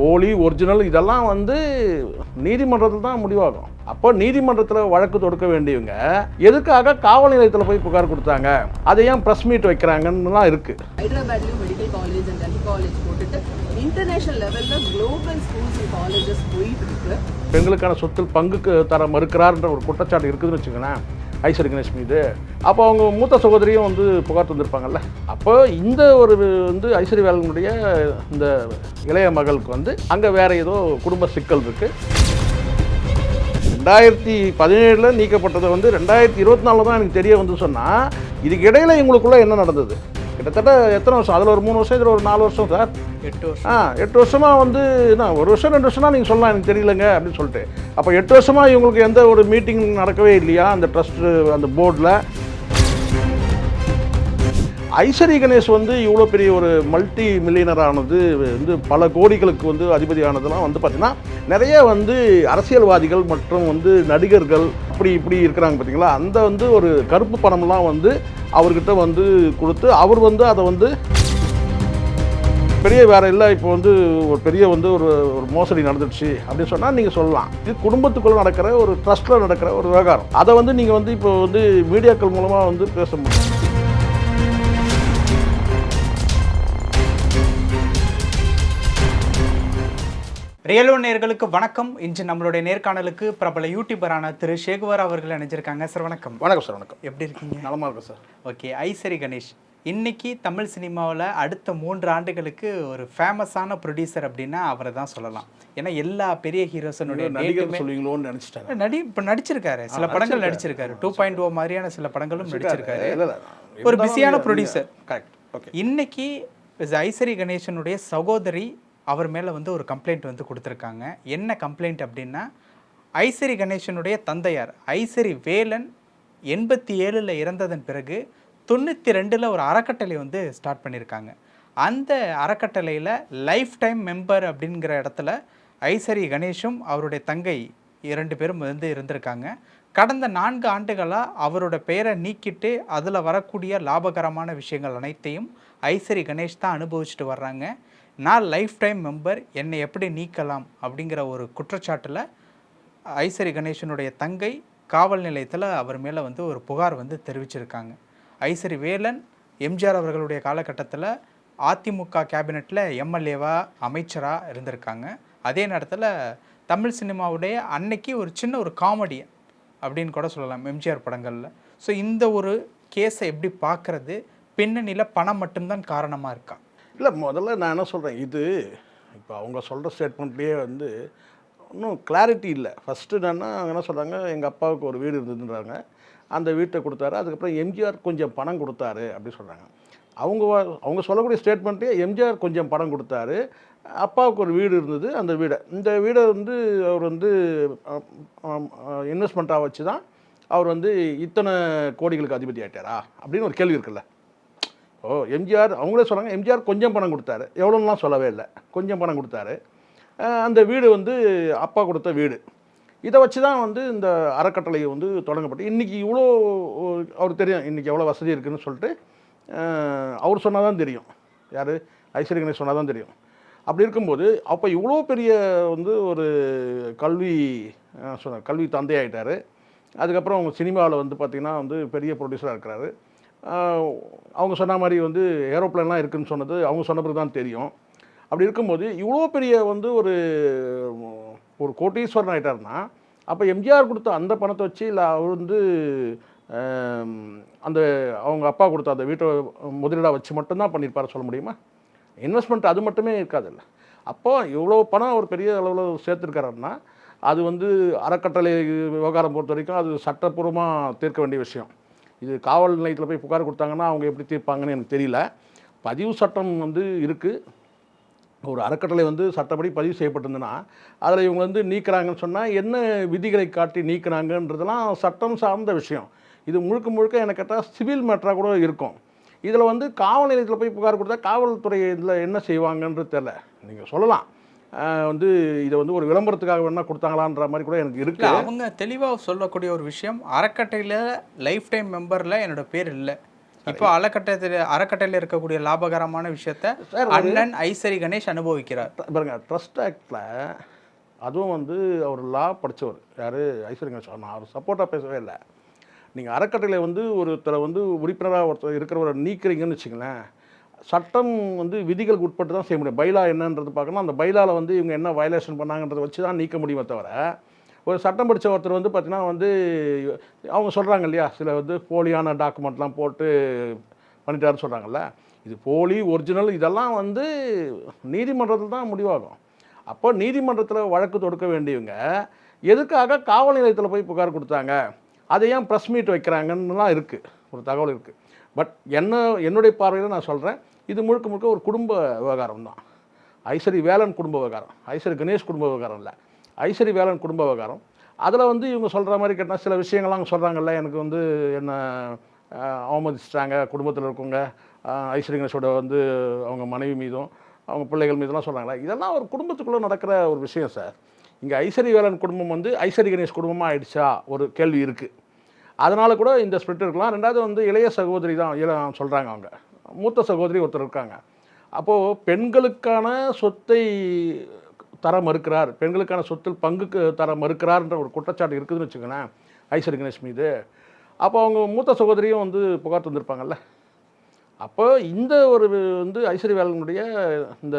போலி ஒரிஜினல் இதெல்லாம் வந்து நீதிமன்றத்தில் தான் முடிவாகும். அப்போ நீதிமன்றத்தில் வழக்கு தொடுக்க வேண்டியவங்க எதுக்காக காவல் நிலையத்தில் போய் புகார் கொடுத்தாங்க? அதை ஏன் ப்ரெஸ் மீட் வைக்கிறாங்கன்னுலாம் இருக்குது ஹைதராபாத்லயும் மெடிக்கல் காலேஜ் அண்ட் காலேஜ் போட்டுட்டு இன்டர்நேஷனல் லெவல்ல குளோபல் ஸ்கூல்ஸ் காலேஜஸ் போயிட்டு இருக்கு. பெண்களுக்கான சொத்தில் பங்குக்கு தர மறுக்கிறார்ன்ற ஒரு குற்றச்சாட்டு இருக்குதுன்னு வச்சுக்கோங்களேன். ஐஸ்வர் கணேஷ் மீது அப்போ அவங்க மூத்த சகோதரியும் வந்து புகார் தந்திருப்பாங்கல்ல. அப்போ இந்த ஒரு வந்து ஐஸ்வரி வேலனுடைய இந்த இளைய மகளுக்கு வந்து அங்கே வேற ஏதோ குடும்ப சிக்கல் இருக்குது ரெண்டாயிரத்தி பதினேழில் நீக்கப்பட்டதை வந்து ரெண்டாயிரத்தி இருபத்தி நாலில் தான் எனக்கு தெரிய வந்து சொன்னால் இதுக்கு இவங்களுக்குள்ளே என்ன நடந்தது? கிட்டத்தட்ட எத்தனை வருஷம்? அதில் ஒரு மூணு வருஷம் இதில் ஒரு நாலு வருஷம் சார். எட்டு வருஷம். ஆ எட்டு வருஷமாக வந்து என்ன ஒரு வருஷம் ரெண்டு வருஷம்னா நீங்கள் சொல்லலாம் எனக்கு தெரியலங்க அப்படின்னு சொல்லிட்டு. அப்போ எட்டு வருஷமாக இவங்களுக்கு எந்த ஒரு மீட்டிங் நடக்கவே இல்லையா அந்த ட்ரஸ்ட்டு அந்த போர்டில் ஐஸ்வரி கணேஷ் வந்து இவ்வளோ பெரிய ஒரு மல்டி மில்லியனர் ஆனது வந்து பல கோடிகளுக்கு வந்து அதிபதியானதெல்லாம் வந்து பார்த்திங்கன்னா நிறைய வந்து அரசியல்வாதிகள் மற்றும் வந்து நடிகர்கள் அப்படி இப்படி இருக்கிறாங்க பார்த்தீங்களா அந்த வந்து ஒரு கருப்பு பணம்லாம் வந்து அவர்கிட்ட வந்து கொடுத்து அவர் வந்து அதை வந்து பெரிய வேற இல்லை இப்போ வந்து ஒரு பெரிய வந்து ஒரு ஒரு மோசடி நடந்துடுச்சு அப்படின்னு சொன்னால் நீங்கள் சொல்லலாம். இது குடும்பத்துக்குள்ளே நடக்கிற ஒரு ட்ரஸ்ட்டில் நடக்கிற ஒரு விவகாரம். அதை வந்து நீங்கள் வந்து இப்போ வந்து மீடியாக்கள் மூலமாக வந்து பேச முடியும். ரியலோ நேர்களுக்கு வணக்கம். இன்று நம்மளுடைய நேர்காணலுக்கு பிரபல யூடியூபரான திரு சேகுவர் அவர்கள் இணைஞ்சிருக்காங்க. சார் வணக்கம். வணக்கம் சார் வணக்கம். எப்படி இருக்கீங்க? நலமாக இருக்கும் சார். ஓகே ஐசரி கணேஷ். இன்னைக்கு தமிழ் சினிமாவில் அடுத்த மூன்று ஆண்டுகளுக்கு ஒரு ஃபேமஸான ப்ரொடியூசர் அப்படின்னா அவரை தான் சொல்லலாம். ஏன்னா எல்லா பெரிய ஹீரோஸனுடைய நடிகர் சொல்லுவீங்களோன்னு நினச்சிட்டாங்க நடி இப்போ நடிச்சிருக்காரு. சில படங்கள் நடிச்சிருக்காரு. டூ பாயிண்ட் ஓ மாதிரியான சில படங்களும் நடிச்சிருக்காரு. ஒரு பிஸியான ப்ரொடியூசர் கரெக்ட் ஓகே இன்னைக்கு ஐசரி கணேசனுடைய சகோதரி அவர் மேலே வந்து ஒரு கம்ப்ளைண்ட் வந்து கொடுத்துருக்காங்க. என்ன கம்ப்ளைண்ட் அப்படின்னா ஐசரி கணேசனுடைய தந்தையார் ஐசரி வேலன் எண்பத்தி ஏழில் இறந்ததன் பிறகு தொண்ணூற்றி ரெண்டில் ஒரு அறக்கட்டளை வந்து ஸ்டார்ட் பண்ணியிருக்காங்க அந்த அறக்கட்டளையில் லைஃப் டைம் மெம்பர் அப்படிங்கிற இடத்துல ஐசரி கணேஷும் அவருடைய தங்கை இரண்டு பேரும் வந்து இருந்திருக்காங்க. கடந்த நான்கு ஆண்டுகளாக அவரோட பெயரை நீக்கிட்டு அதில் வரக்கூடிய லாபகரமான விஷயங்கள் அனைத்தையும் ஐசரி கணேஷ் தான் அனுபவிச்சுட்டு வர்றாங்க. நான் லைஃப் டைம் மெம்பர் என்னை எப்படி நீக்கலாம் அப்படிங்கிற ஒரு குற்றச்சாட்டில் ஐசரி கணேசனுடைய தங்கை காவல் நிலையத்தில் அவர் மேலே வந்து ஒரு புகார் வந்து தெரிவிச்சிருக்காங்க. ஐசரி வேலன் எம்ஜிஆர் அவர்களுடைய காலகட்டத்தில் அதிமுக கேபினெட்டில் எம்எல்ஏவா அமைச்சராக இருந்திருக்காங்க. அதே நேரத்தில் தமிழ் சினிமாவுடைய அன்னைக்கு ஒரு சின்ன ஒரு காமெடி அப்படின்னு கூட சொல்லலாம் எம்ஜிஆர் படங்களில். ஸோ இந்த ஒரு கேஸை எப்படி பார்க்குறது? பின்னணியில் பணம் மட்டும்தான் காரணமாக இருக்கா? இல்லை முதல்ல நான் என்ன சொல்கிறேன் இது இப்போ அவங்க சொல்கிற ஸ்டேட்மெண்ட்லேயே வந்து இன்னும் கிளாரிட்டி இல்லை. ஃபஸ்ட்டு என்னென்னா அவங்க என்ன சொல்கிறாங்க எங்கள் அப்பாவுக்கு ஒரு வீடு இருந்ததுன்றாங்க. அந்த வீட்டை கொடுத்தாரு. அதுக்கப்புறம் எம்ஜிஆர் கொஞ்சம் பணம் கொடுத்தாரு அப்படி சொல்கிறாங்க அவங்க அவங்க சொல்லக்கூடிய ஸ்டேட்மெண்ட்டே எம்ஜிஆர் கொஞ்சம் பணம் கொடுத்தாரு. அப்பாவுக்கு ஒரு வீடு இருந்தது அந்த வீடை. இந்த வீடை வந்து அவர் வந்து இன்வெஸ்ட்மெண்ட்டாக வச்சு தான் அவர் வந்து இத்தனை கோடிகளுக்கு அதிபதி ஆகிட்டாரா அப்படின்னு ஒரு கேள்வி இருக்குல்ல. ஓ எம்ஜிஆர் அவங்களே சொல்கிறாங்க எம்ஜிஆர் கொஞ்சம் பணம் கொடுத்தாரு. எவ்வளோலாம் சொல்லவே இல்லை. கொஞ்சம் பணம் கொடுத்தாரு. அந்த வீடு வந்து அப்பா கொடுத்த வீடு. இதை வச்சு தான் வந்து இந்த அறக்கட்டளை வந்து தொடங்கப்பட்டு இன்றைக்கி இவ்வளோ அவர் தெரியும் இன்றைக்கி எவ்வளோ வசதி இருக்குதுன்னு சொல்லிட்டு அவர் சொன்னால் தான் தெரியும். யார்? ஐஸ்வர்ய கணேஷ் சொன்னால் தான் தெரியும். அப்படி இருக்கும்போது அப்போ இவ்வளோ பெரிய வந்து ஒரு கல்வி சொன்ன கல்வி தந்தையாயிட்டார். அதுக்கப்புறம் அவங்க சினிமாவில் வந்து பார்த்திங்கன்னா வந்து பெரிய ப்ரொடியூசராக இருக்கிறாரு. அவங்க சொன்ன மாதிரி வந்து ஏரோப்ளேன்லாம் இருக்குதுன்னு சொன்னது அவங்க சொன்ன பிறகு தான் தெரியும். அப்படி இருக்கும்போது இவ்வளோ பெரிய வந்து ஒரு ஒரு கோட்டீஸ்வரன் ஆகிட்டாருன்னா அப்போ எம்ஜிஆர் கொடுத்த அந்த பணத்தை வச்சு இல்லை அவர் வந்து அந்த அவங்க அப்பா கொடுத்த அந்த வீட்டை முதலீடாக வச்சு மட்டும்தான் பண்ணியிருப்பாரு சொல்ல முடியுமா? இன்வெஸ்ட்மெண்ட் அது மட்டுமே இருக்காதுல்ல. அப்போ இவ்வளோ பணம் ஒரு பெரிய அளவில் சேர்த்துருக்காருன்னா அது வந்து அறக்கட்டளை விவகாரம் பொறுத்த வரைக்கும் அது சட்டப்பூர்வமாக தீர்க்க வேண்டிய விஷயம். இது காவல் நிலையத்தில் போய் புகார் கொடுத்தாங்கன்னா அவங்க எப்படி தீர்ப்பாங்கன்னு எனக்கு தெரியல. பதிவு சட்டம் வந்து இருக்குது ஒரு அறக்கட்டளை வந்து சட்டப்படி பதிவு செய்யப்பட்டிருந்ததுன்னா அதில் இவங்க வந்து நீக்கிறாங்கன்னு சொன்னால் என்ன விதிகளை காட்டி நீக்குறாங்கன்றதெல்லாம் சட்டம் சார்ந்த விஷயம். இது முழுக்க முழுக்க எனக்கு கேட்டால் சிவில் மேட்டராக கூட இருக்கும். இதில் வந்து காவல் நிலையத்தில் போய் புகார் கொடுத்தா காவல்துறை இதில் என்ன செய்வாங்கன்றது தெரில நீங்கள் சொல்லலாம். வந்து இதை வந்து ஒரு விளம்பரத்துக்காக வேணால் கொடுத்தாங்களான்ற மாதிரி கூட எனக்கு இல்லை இருக்குது அவங்க தெளிவாக சொல்லக்கூடிய ஒரு விஷயம் அறக்கட்டையில் லைஃப் டைம் மெம்பரில் என்னோட பேர் இல்லை. இப்போ அறக்கட்டத்தில் அறக்கட்டையில் இருக்கக்கூடிய லாபகரமான விஷயத்த அண்ணன் ஐசரி கணேஷ் அனுபவிக்கிறார். பாருங்க ட்ரஸ்ட் ஆக்டில் அதுவும் வந்து அவர் லா படித்தவர் யார்? ஐஸ்வர்யா சார் நான் அவர் சப்போர்ட்டாக பேசவே இல்லை. நீங்கள் அறக்கட்டளையில் வந்து ஒருத்தரை வந்து உறுப்பினராக ஒருத்தர் இருக்கிறவரை நீக்கிறீங்கன்னு வச்சுங்களேன் சட்டம் வந்து விதிகளுக்கு உட்பட்டு தான் செய்ய முடியும். பைலா என்னன்றது பார்க்கணும். அந்த பைலாவில் வந்து இவங்க என்ன வயலேஷன் பண்ணாங்கன்றதை வச்சு தான் நீக்க முடியுமே தவிர ஒரு சட்டம் படித்த ஒருத்தர் வந்து பார்த்தீங்கன்னா வந்து அவங்க சொல்கிறாங்க இல்லையா சில வந்து போலியான டாக்குமெண்ட்லாம் போட்டு பண்ணிட்டாருன்னு சொல்கிறாங்கல்ல இது போலி ஒரிஜினல் இதெல்லாம் வந்து நீதிமன்றத்தில் தான் முடிவாகும். அப்போ நீதிமன்றத்தில் வழக்கு தொடுக்க வேண்டியவங்க எதுக்காக காவல் நிலையத்தில் போய் புகார் கொடுத்தாங்க? அதை ஏன் ப்ரெஸ் மீட் வைக்கிறாங்கன்னுலாம் இருக்குது ஒரு தகவல் இருக்குது பட் என்ன என்னுடைய பார்வையில் நான் சொல்கிறேன் இது முழுக்க முழுக்க ஒரு குடும்ப விவகாரம் தான். ஐஸ்வரி வேலன் குடும்ப விவகாரம். ஐஸ்வரி கணேஷ் குடும்ப விவகாரம் இல்லை. ஐஸ்வரி வேலன் குடும்ப விவகாரம். அதில் வந்து இவங்க சொல்கிற மாதிரி கேட்டால் சில விஷயங்கள்லாம் அவங்க சொல்கிறாங்கல்ல எனக்கு வந்து என்ன அவமதிச்சிட்டாங்க குடும்பத்தில் இருக்கவங்க ஐஸ்வரி கணேஷோட வந்து அவங்க மனைவி மீதும் அவங்க பிள்ளைகள் மீதெல்லாம் சொல்கிறாங்களா இதெல்லாம் ஒரு குடும்பத்துக்குள்ளே நடக்கிற ஒரு விஷயம் சார். இங்கே ஐஸ்வரி வேலன் குடும்பம் வந்து ஐஸ்வரி கணேஷ் குடும்பமாக ஆயிடுச்சா? ஒரு கேள்வி இருக்குது அதனால் கூட இந்த ஸ்பிரிட் இருக்கலாம். ரெண்டாவது வந்து இளைய சகோதரி தான் சொல்கிறாங்க அவங்க. மூத்த சகோதரி ஒருத்தர் இருக்காங்க. அப்போது பெண்களுக்கான சொத்தை தர மறுக்கிறார். பெண்களுக்கான சொத்தில் பங்குக்கு தர மறுக்கிறார்ன்ற ஒரு குற்றச்சாட்டு இருக்குதுன்னு வச்சுக்கோங்களேன் ஐஸ்வரி கணேஷ் மீது. அப்போ அவங்க மூத்த சகோதரியும் வந்து புகார் தந்திருப்பாங்கல்ல. அப்போ இந்த ஒரு வந்து ஐஸ்வரி வேலனுடைய இந்த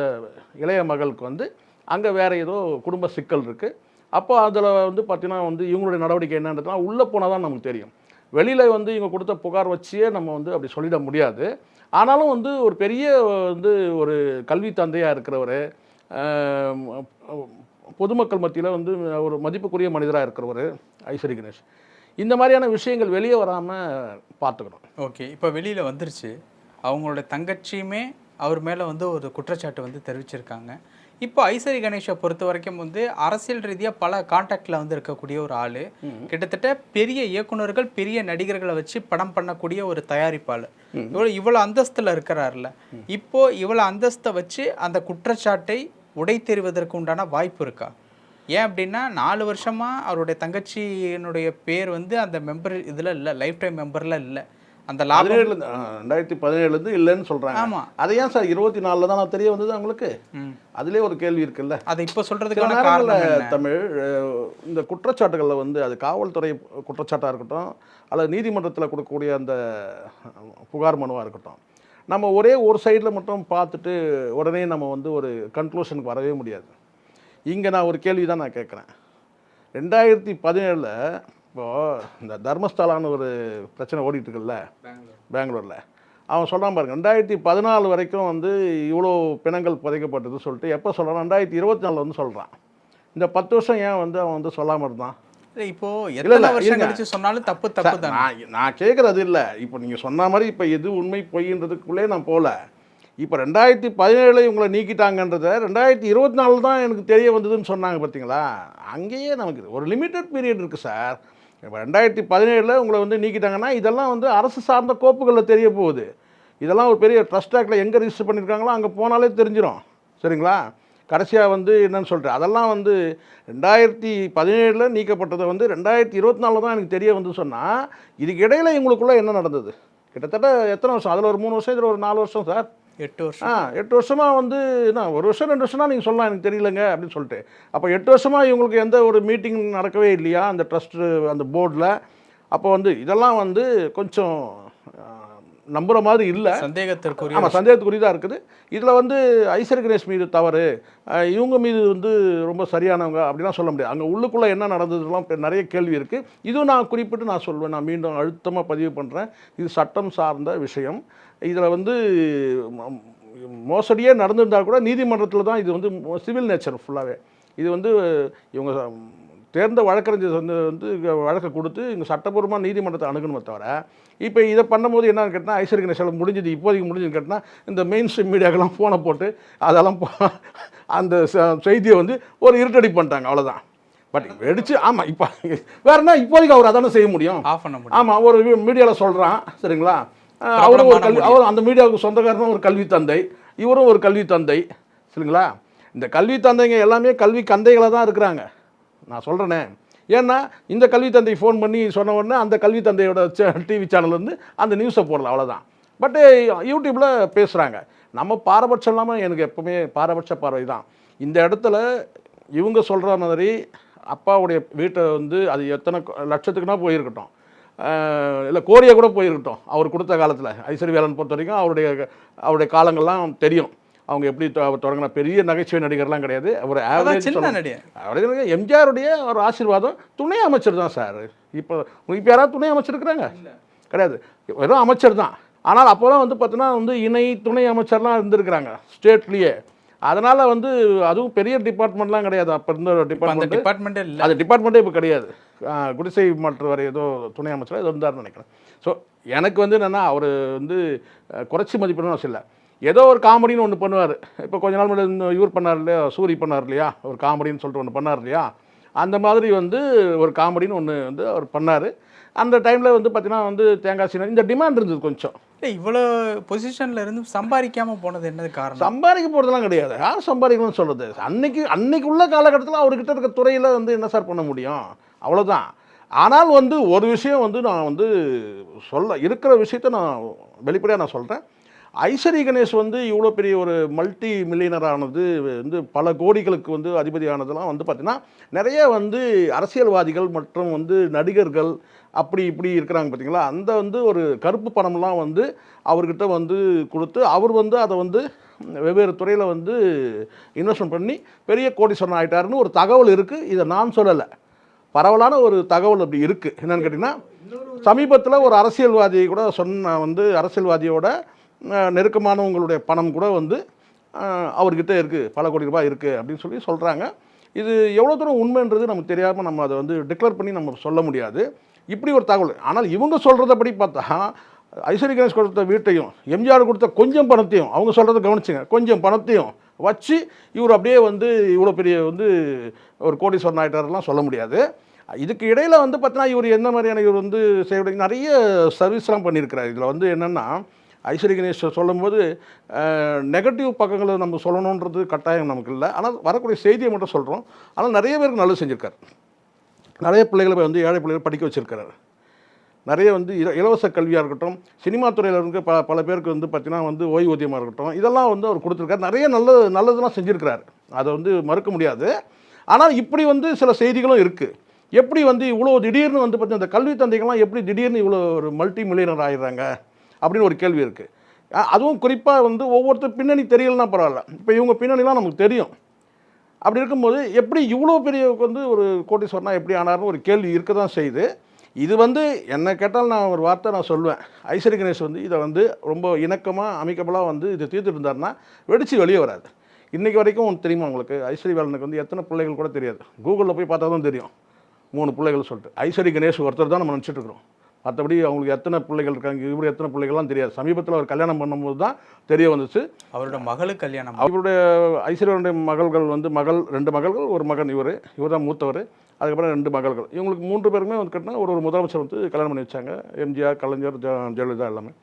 இளைய மகளுக்கு வந்து அங்கே வேறு ஏதோ குடும்ப சிக்கல் இருக்குது அப்போ அதில் வந்து பார்த்திங்கன்னா வந்து இவங்களுடைய நடவடிக்கை என்னன்றதுலாம் உள்ளே போனால் தான் நமக்கு தெரியும். வெளியில் வந்து இவங்க கொடுத்த புகார் வச்சே நம்ம வந்து அப்படி சொல்லிட முடியாது. ஆனாலும் வந்து ஒரு பெரிய வந்து ஒரு கல்வி தந்தையாக இருக்கிறவர் பொதுமக்கள் மத்தியில் வந்து ஒரு மதிப்புக்குரிய மனிதராக இருக்கிறவர் ஐஸ்வரி கணேஷ். இந்த மாதிரியான விஷயங்கள் வெளியே வராமல் பார்த்துக்கணும். ஓகே. இப்போ வெளியில் வந்துருச்சு. அவங்களோட தங்கச்சியுமே அவர் மேலே வந்து ஒரு குற்றச்சாட்டு வந்து தெரிவிச்சிருக்காங்க. இப்போ ஐசரி கணேஷை பொறுத்த வரைக்கும் வந்து அரசியல் ரீதியாக பல காண்டாக்டில் வந்து இருக்கக்கூடிய ஒரு ஆள். கிட்டத்தட்ட பெரிய இயக்குனர்கள் பெரிய நடிகர்களை வச்சு படம் பண்ணக்கூடிய ஒரு தயாரிப்பாளர் இவ்வளோ இவ்வளோ அந்தஸ்தில் இருக்கிறார்ல. இப்போ இவ்வளோ அந்தஸ்தை வச்சு அந்த குற்றச்சாட்டை உடை தெரிவதற்கு உண்டான வாய்ப்பு இருக்கா? ஏன் அப்படின்னா நாலு வருஷமா அவருடைய தங்கச்சியினுடைய பேர் வந்து அந்த மெம்பர் இதில் இல்லை லைஃப் டைம் மெம்பரில் இல்லை. அந்த லாபம் ரெண்டாயிரத்தி பதினேழுலேருந்து இல்லைன்னு சொல்கிறாங்க ஆமா. அதை ஏன் சார் இருபத்தி நாலில் தான் தெரிய வந்தது அவங்களுக்கு? ம். அதுலேயே ஒரு கேள்வி இருக்குல்ல. அதை இப்போ சில சொல்றதுக்கான காரணம் தமிழ் இந்த குற்றச்சாட்டுகளில் வந்து அது காவல்துறை குற்றச்சாட்டாக இருக்கட்டும் அல்லது நீதிமன்றத்தில் கொடுக்கக்கூடிய அந்த புகார் மனுவாக இருக்கட்டும் நம்ம ஒரே ஒரு சைடில் மட்டும் பார்த்துட்டு உடனே நம்ம வந்து ஒரு கன்க்ளூஷனுக்கு வரவே முடியாது. இங்கே நான் ஒரு கேள்வி தான் நான் கேட்குறேன். ரெண்டாயிரத்தி பதினேழில் இப்போது இந்த தர்மஸ்தலான்னு ஒரு பிரச்சனை ஓடிட்டு இருக்குல்ல பெங்களூரில். அவன் சொல்கிறான் பாருங்க ரெண்டாயிரத்தி பதினாலு வரைக்கும் வந்து இவ்வளோ பிணங்கள் புதைக்கப்பட்டது சொல்லிட்டு எப்போ சொல்கிறான் ரெண்டாயிரத்தி இருபத்தி நாலில் வந்து சொல்கிறான் இந்த பத்து வருஷம் ஏன் வந்து அவன் வந்து சொல்லாமல் இருந்தான்? இப்போ சொன்னாலும் தப்பு தப்பு நான் கேட்குறது இல்லை. இப்போ நீங்கள் சொன்ன மாதிரி இப்போ எது உண்மை பொய்ன்றதுக்குள்ளே நான் போகல. இப்போ ரெண்டாயிரத்தி பதினேழுல இவங்களை நீக்கிட்டாங்கன்றத ரெண்டாயிரத்தி இருபத்தி நாலு தான் எனக்கு தெரிய வந்ததுன்னு சொன்னாங்க பார்த்தீங்களா? அங்கேயே நமக்கு ஒரு லிமிட்டட் பீரியட் இருக்குது சார். இப்போ ரெண்டாயிரத்தி பதினேழில் உங்களை வந்து நீக்கிட்டாங்கன்னா இதெல்லாம் வந்து அரசு சார்ந்த கோப்புகளில் தெரிய போகுது இதெல்லாம் ஒரு பெரிய ட்ரஸ்ட் ஆக்டில் எங்கே ரிஜிஸ்டர் பண்ணியிருக்காங்களோ அங்கே போனாலே தெரிஞ்சிடும் சரிங்களா? கடைசியாக வந்து என்னன்னு சொல்கிறேன் அதெல்லாம் வந்து ரெண்டாயிரத்தி பதினேழில் நீக்கப்பட்டதை வந்து ரெண்டாயிரத்தி இருபத்தி நாலில் தான் எனக்கு தெரிய வந்து சொன்னால் இதுக்கு இடையில் இவங்களுக்குள்ளே என்ன நடந்தது? கிட்டத்தட்ட எத்தனை வருஷம்? அதில் ஒரு மூணு வருஷம் இதில் ஒரு நாலு வருஷம் சார். எட்டு வருஷம். ஆ எட்டு வருஷமாக வந்து என்ன ஒரு வருஷம் ரெண்டு வருஷம்னா நீங்கள் சொல்லலாம் எனக்கு தெரியலங்க அப்படின்னு சொல்லிட்டு. அப்போ எட்டு வருஷமாக இவங்களுக்கு எந்த ஒரு மீட்டிங் நடக்கவே இல்லையா அந்த ட்ரஸ்ட்டு அந்த போர்டில் அப்போ வந்து இதெல்லாம் வந்து கொஞ்சம் ஆ, நம்புற மாதிரி இல்லை. சந்தேகத்திற்குரிய ஆமாம் சந்தேகத்துக்குரியதாக இருக்குது. இதில் வந்து ஐஸ்வர் கணேஷ் மீது தவறு. இவங்க மீது வந்து ரொம்ப சரியானவங்க அப்படிலாம் சொல்ல முடியாது. அங்கே உள்ளுக்குள்ளே என்ன நடந்ததுலாம் நிறைய கேள்வி இருக்குது இதுவும் நான் குறிப்பிட்டு நான் சொல்வேன் நான் மீண்டும் அழுத்தமாக பதிவு பண்ணுறேன் இது சட்டம் சார்ந்த விஷயம். இதில் வந்து மோசடியே நடந்திருந்தால் கூட நீதிமன்றத்தில் தான் இது வந்து சிவில் நேச்சர் ஃபுல்லாகவே இது வந்து இவங்க தேர்ந்த வழக்கறிஞர் வந்து வந்து வழக்கை கொடுத்து இங்கே சட்டப்பூர்வமாக நீதிமன்றத்தை அணுகணுமே தவிர இப்போ இதை பண்ணும்போது என்னன்னு கேட்டால் ஐஸ்வர்ய கணேசன் முடிஞ்சது இப்போதைக்கு முடிஞ்சதுன்னு கேட்டால் இந்த மெயின் ஸ்ட்ரீம் மீடியாக்கெல்லாம் ஃபோனை போட்டு அதெல்லாம் அந்த செய்தியை வந்து ஒரு இருட்டடி பண்ணிட்டாங்க அவ்வளோதான் பட் வெடிச்சு ஆமாம் இப்போ வேற என்ன இப்போதைக்கு அவர் அதானே செய்ய முடியும்? ஆஃப் பண்ண முடியும். ஆமாம் ஒரு மீடியாவில் சொல்கிறான் சரிங்களா? அவரும் ஒரு கல்வி அவர் அந்த மீடியாவுக்கு சொந்தக்காரனும் ஒரு கல்வி தந்தை இவரும் ஒரு கல்வி தந்தை சரிங்களா? இந்த கல்வி தந்தைங்க எல்லாமே கல்வி கந்தைகளாக தான் இருக்கிறாங்க. நான் சொல்கிறேனே ஏன்னா இந்த கல்வி தந்தை ஃபோன் பண்ணி சொன்ன உடனே அந்த கல்வி தந்தையோட டிவி சேனல்லேருந்து அந்த நியூஸை போடல அவ்வளோதான் பட்டு யூடியூப்பில் பேசுகிறாங்க நம்ம பாரபட்சம் இல்லாமல் எனக்கு எப்பவுமே பாரபட்ச பார்வை தான். இந்த இடத்துல இவங்க சொல்கிற மாதிரி அப்பாவுடைய வீட்டை வந்து அது எத்தனை லட்சத்துக்குனா போயிருக்கட்டும். இல்லை கோரியா கூட போயிருக்கட்டும். அவர் கொடுத்த காலத்தில் ஐஸ்வரி வேலன் பொறுத்த வரைக்கும் அவருடைய அவருடைய காலங்கள்லாம் தெரியும். அவங்க எப்படி தொடங்கின பெரிய நகைச்சுவை நடிகர்லாம் கிடையாது. ஆவரேஜ் சின்ன நடிகர். எம்ஜிஆருடைய ஒரு ஆசீர்வாதம் துணை அமைச்சர் தான் சார். இப்போ இப்போ யாராவது துணை அமைச்சர் இருக்கிறாங்க? கிடையாது. வெறும் அமைச்சர் தான். ஆனால் அப்போலாம் வந்து பார்த்தீங்கன்னா வந்து இணை துணை அமைச்சர்லாம் இருந்திருக்கிறாங்க ஸ்டேட்லேயே. அதனால் வந்து அதுவும் பெரிய டிபார்ட்மெண்ட்லாம் கிடையாது. அப்போ இருந்த டிபார்ட்மெண்ட் டிபார்ட்மெண்ட்டே. இல்லை. அது டிபார்ட்மெண்ட்டே இப்போ கிடையாது. குடிசை மாற்று வரை ஏதோ துணை அமைச்சர் ஏதோ இருந்தார்னு நினைக்கிறேன். ஸோ எனக்கு வந்து என்னென்னா அவர் வந்து குறைச்சி மதிப்பிடணும் அவசியம் இல்லை. ஏதோ ஒரு காமெடின்னு ஒன்று பண்ணுவார். இப்போ கொஞ்ச நாள் முன்னாடி இவர் பண்ணார் இல்லையா சூரி பண்ணார் இல்லையா ஒரு காமெடின்னு சொல்லிட்டு ஒன்று பண்ணார் இல்லையா அந்த மாதிரி வந்து ஒரு காமெடின்னு ஒன்று வந்து அவர் பண்ணார். அந்த டைமில் வந்து பார்த்தீங்கன்னா வந்து தேங்காய் சீனா இந்த டிமாண்ட் இருந்தது கொஞ்சம். இவ்வளோ பொசிஷன்ல இருந்து சம்பாதிக்காம போனது என்னது காரணம்? சம்பாதிக்க போகிறதுலாம் கிடையாது. யார் சம்பாதிக்கணும்னு சொல்கிறது அன்னைக்கு அன்னைக்கு உள்ள காலகட்டத்தில் அவர்கிட்ட இருக்க துறையில் வந்து என்ன சார் பண்ண முடியும்? அவ்வளோதான் ஆனால் வந்து ஒரு விஷயம் வந்து நான் வந்து சொல்ல இருக்கிற விஷயத்த நான் வெளிப்படையாக நான் சொல்கிறேன் ஐஸ்வரி கணேஷ் வந்து இவ்வளோ பெரிய ஒரு மல்டி மில்லியனரானது வந்து பல கோடிகளுக்கு வந்து அதிபதியானதெல்லாம் வந்து பார்த்திங்கன்னா நிறைய வந்து அரசியல்வாதிகள் மற்றும் வந்து நடிகர்கள் அப்படி இப்படி இருக்கிறாங்க பார்த்தீங்களா? அந்த வந்து ஒரு கருப்பு பணம்லாம் வந்து அவர்கிட்ட வந்து கொடுத்து அவர் வந்து அதை வந்து வெவ்வேறு துறையில் வந்து இன்வெஸ்ட்மெண்ட் பண்ணி பெரிய கோடீஸ்வரன் ஆகிட்டாருன்னு ஒரு தகவல் இருக்குது இதை நான் சொல்லலை. பரவலான ஒரு தகவல் அப்படி இருக்குது என்னென்னு கேட்டிங்கன்னா சமீபத்தில் ஒரு அரசியல்வாதி கூட சொன்ன வந்து அரசியல்வாதியோட நெருக்கமானவங்களுடைய பணம் கூட வந்து அவர்கிட்ட இருக்குது பல கோடி ரூபாய் இருக்குது அப்படின்னு சொல்லி சொல்கிறாங்க இது எவ்வளோ தூரம் உண்மைன்றது நமக்கு தெரியாமல் நம்ம அதை வந்து டிக்ளேர் பண்ணி நம்ம சொல்ல முடியாது. இப்படி ஒரு தகவல். ஆனால் இவங்க சொல்கிறதப்படி பார்த்தா ஐஸ்வரி கணேஷ் கொடுத்த வீட்டையும் எம்ஜிஆர் கொடுத்த கொஞ்சம் பணத்தையும் அவங்க சொல்கிறத கவனிச்சுங்க. கொஞ்சம் பணத்தையும் வச்சு இவர் அப்படியே வந்து இவ்வளோ பெரிய வந்து ஒரு கோடீஸ்வரன் ஆகிட்டாரெல்லாம் சொல்ல முடியாது. இதுக்கு இடையில் வந்து பார்த்தீங்கன்னா இவர் எந்த மாதிரியான இவர் வந்து செய்ய நிறைய சர்வீஸ்லாம் பண்ணியிருக்கிறார். இதில் வந்து என்னென்னா ஐஸ்வரி கணேஷ் சொல்லும்போது நெகட்டிவ் பக்கங்களை நம்ம சொல்லணுன்றது கட்டாயம் நமக்கு இல்லை. ஆனால் வரக்கூடிய செய்தியை மட்டும் சொல்கிறோம் ஆனால் நிறைய பேருக்கு நல்லது செஞ்சுருக்கார். நிறைய பிள்ளைகளை வந்து ஏழை பிள்ளைகள் படிக்க வச்சிருக்கிறாரு. நிறைய வந்து இல இலவச கல்வியாக இருக்கட்டும் சினிமா துறையில் இருக்க ப பல பேருக்கு வந்து பார்த்திங்கன்னா வந்து ஓய்வூதியமாக இருக்கட்டும் இதெல்லாம் வந்து அவர் கொடுத்துருக்காரு. நிறைய நல்ல நல்லதெல்லாம் செஞ்சுருக்கிறாரு. அதை வந்து மறுக்க முடியாது. ஆனால் இப்படி வந்து சில செய்திகளும் இருக்குது எப்படி வந்து இவ்வளோ திடீர்னு வந்து பார்த்தீங்கன்னா இந்த கல்வி தந்தைகள்லாம் எப்படி திடீர்னு இவ்வளோ ஒரு மல்டி மில்லியனர் ஆகிடுறாங்க அப்படின்னு ஒரு கேள்வி இருக்குது அதுவும் குறிப்பாக வந்து ஒவ்வொருத்தர் பின்னணி தெரியலனா பரவாயில்ல. இப்போ இவங்க பின்னணிலாம் நமக்கு தெரியும். அப்படி இருக்கும்போது எப்படி இவ்வளோ பெரிய வந்து ஒரு கோட்டீஸ்வரனா எப்படி ஆனார்னு ஒரு கேள்வி இருக்க தான் செய்யுது. இது வந்து என்ன கேட்டால் நான் ஒரு வார்த்தை நான் சொல்லுவேன் ஐஸ்வரி கணேஷ் வந்து இதை வந்து ரொம்ப இணக்கமாக அமைக்கபலாக வந்து இதை தீர்த்துட்டு இருந்தாருன்னா வெடித்து வெளியே வராது. இன்றைக்கி வரைக்கும் தெரியுமா உங்களுக்கு? ஐஸ்வரி வேலனுக்கு வந்து எத்தனை பிள்ளைகள் கூட தெரியாது. கூகுளில் போய் பார்த்தா தான் தெரியும். மூணு பிள்ளைகள் சொல்லிட்டு. ஐஸ்வரி கணேஷ் ஒருத்தர் தான் நம்ம நினச்சிட்டு இருக்கிறோம். மற்றபடி அவங்களுக்கு எத்தனை பிள்ளைகள் இருக்காங்க இவர் எத்தனை பிள்ளைகள்லாம் தெரியாது. சமீபத்தில் அவர் கல்யாணம் பண்ணும்போது தான் தெரிய வந்துச்சு. அவரோட மகளுக்கு கல்யாணம் அவருடைய ஐஸ்வர்யனுடைய மகள்கள் வந்து மகள் ரெண்டு மகள்கள் ஒரு மகன் இவர். இவர் தான் மூத்தவர். அதுக்கப்புறம் ரெண்டு மகள்கள். இவங்களுக்கு மூன்று பேருமே வந்து கேட்டால் ஒரு ஒரு முதலமைச்சர் வந்து கல்யாணம் பண்ணி வச்சாங்க. எம்ஜிஆர் கலைஞர் ஜெயலலிதா எல்லாமே.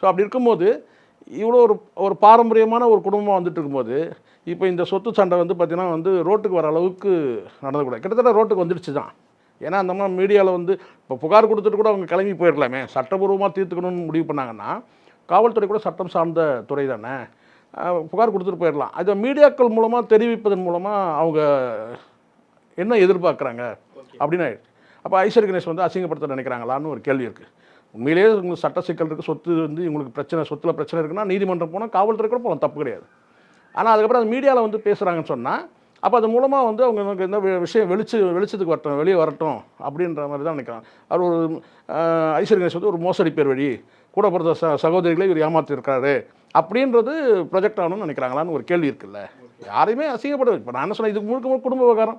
ஸோ அப்படி இருக்கும்போது இவ்வளோ ஒரு ஒரு பாரம்பரியமான ஒரு குடும்பமாக வந்துட்டு இருக்கும்போது இப்போ இந்த சொத்து சண்டை வந்து பார்த்திங்கன்னா வந்து ரோட்டுக்கு வர அளவுக்கு நடந்துக்கூடாது. கிட்டத்தட்ட ரோட்டுக்கு வந்துடுச்சு தான் ஏன்னா அந்த மாதிரி மீடியாவில் வந்து இப்போ புகார் கொடுத்துட்டு கூட அவங்க கிளம்பி போயிடலாமே. சட்டபூர்வமாக தீர்த்துக்கணும்னு முடிவு பண்ணாங்கன்னா காவல்துறை கூட சட்டம் சார்ந்த துறை தானே. புகார் கொடுத்துட்டு போயிடலாம். அதை மீடியாக்கள் மூலமாக தெரிவிப்பதன் மூலமாக அவங்க என்ன எதிர்பார்க்குறாங்க? அப்படின்னு அப்போ ஐஸ்வர்ய கணேஷ் வந்து அசிங்கப்படுத்த நினைக்கிறாங்களான்னு ஒரு கேள்வி இருக்குது உண்மையிலேயே உங்களுக்கு சட்ட சிக்கல் இருக்குது சொத்து வந்து உங்களுக்கு பிரச்சனை சொத்துல பிரச்சனை இருக்குன்னா நீதிமன்றம் போனால் காவல்துறை கூட போகலாம் தப்பு கிடையாது. ஆனால் அதுக்கப்புறம் அந்த மீடியாவில் வந்து பேசுகிறாங்கன்னு சொன்னால் அப்போ அது மூலமாக வந்து அவங்க என்ன இந்த வி- விஷயம் வெளிச்சு வெளிச்சத்துக்கு வரட்டும் வெளியே வரட்டும் அப்படின்ற மாதிரி தான் நினைக்கிறாங்க. அவர் ஒரு ஐஸ்வர் கணேஷ் வந்து ஒரு மோசடி பேர் வழி கூட பிறந்த ச சகோதரிகளை இவர் ஏமாற்றிருக்காரு அப்படின்றது ப்ரொஜெக்ட் ஆகணும்னு நினைக்கிறாங்களான்னு ஒரு கேள்வி இருக்குல்ல. யாரையுமே அசிங்கப்படுது இப்போ நான் என்ன சொன்னேன் இதுக்கு முழுக்க குடும்ப விவகாரம்.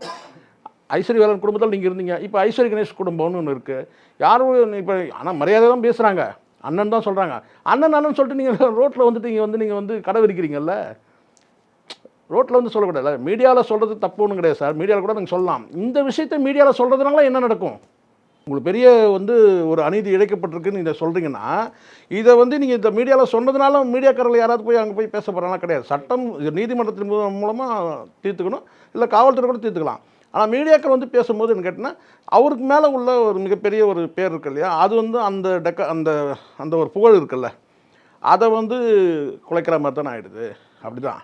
ஐஸ்வர்ய வேலன் குடும்பத்தில் நீங்கள் இருந்தீங்க இப்போ ஐஸ்வர்ய கணேஷ் குடும்பம்னு ஒன்று இருக்குது யாரும் இப்போ ஆனால் மரியாதை தான் பேசுகிறாங்க அண்ணன் தான் சொல்கிறாங்க அண்ணன் அண்ணன் சொல்லிட்டு நீங்கள் ரோட்டில் வந்துட்டு இங்கே வந்து நீங்கள் வந்து கடை விரிக்கிறீங்கல்ல ரோட்டில் வந்து சொல்லக்கூடாது. மீடியாவில் சொல்கிறது தப்பு ஒன்றும் கிடையாது சார். மீடியாவில் கூட நீங்கள் சொல்லலாம். இந்த விஷயத்தை மீடியாவில் சொல்கிறதுனால என்ன நடக்கும்? உங்களுக்கு பெரிய வந்து ஒரு அநீதி இழைக்கப்பட்டிருக்குன்னு இதை சொல்கிறீங்கன்னா இதை வந்து நீங்கள் இந்த மீடியாவில் சொன்னதுனால மீடியாக்காரர்கள் யாராவது போய் அங்கே போய் பேச போகிறாங்களா கிடையாது. சட்டம் நீதிமன்றத்தின் மூலமாக தீர்த்துக்கணும். இல்லை காவல்துறை கூட தீர்த்துக்கலாம். ஆனால் மீடியாக்கள் வந்து பேசும்போது என்ன கேட்டிங்கன்னா அவருக்கு மேலே உள்ள ஒரு மிகப்பெரிய ஒரு பேர் இருக்கு இல்லையா? அது வந்து அந்த டெக்க அந்த அந்த ஒரு புகழ் இருக்குல்ல? அதை வந்து குலைக்கிற மாதிரி தானே அப்படி அப்படிதான்.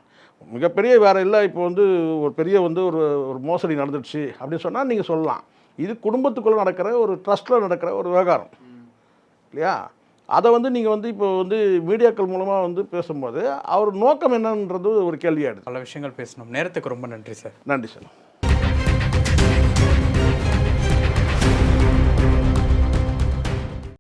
மிகப்பெரிய வேற இல்லை. இப்போ வந்து ஒரு பெரிய வந்து ஒரு ஒரு மோசடி நடந்துடுச்சு அப்படின்னு சொன்னால் நீங்கள் சொல்லலாம். இது குடும்பத்துக்குள்ளே நடக்கிற ஒரு ட்ரஸ்ட்டில் நடக்கிற ஒரு விவகாரம். இல்லையா? அதை வந்து நீங்கள் வந்து இப்போ வந்து மீடியாக்கள் மூலமாக வந்து பேசும்போது அவர் நோக்கம் என்னன்றது ஒரு கேள்வியாயிடுது பல விஷயங்கள் பேசணும். நேரத்துக்கு ரொம்ப நன்றி சார். நன்றி சார்.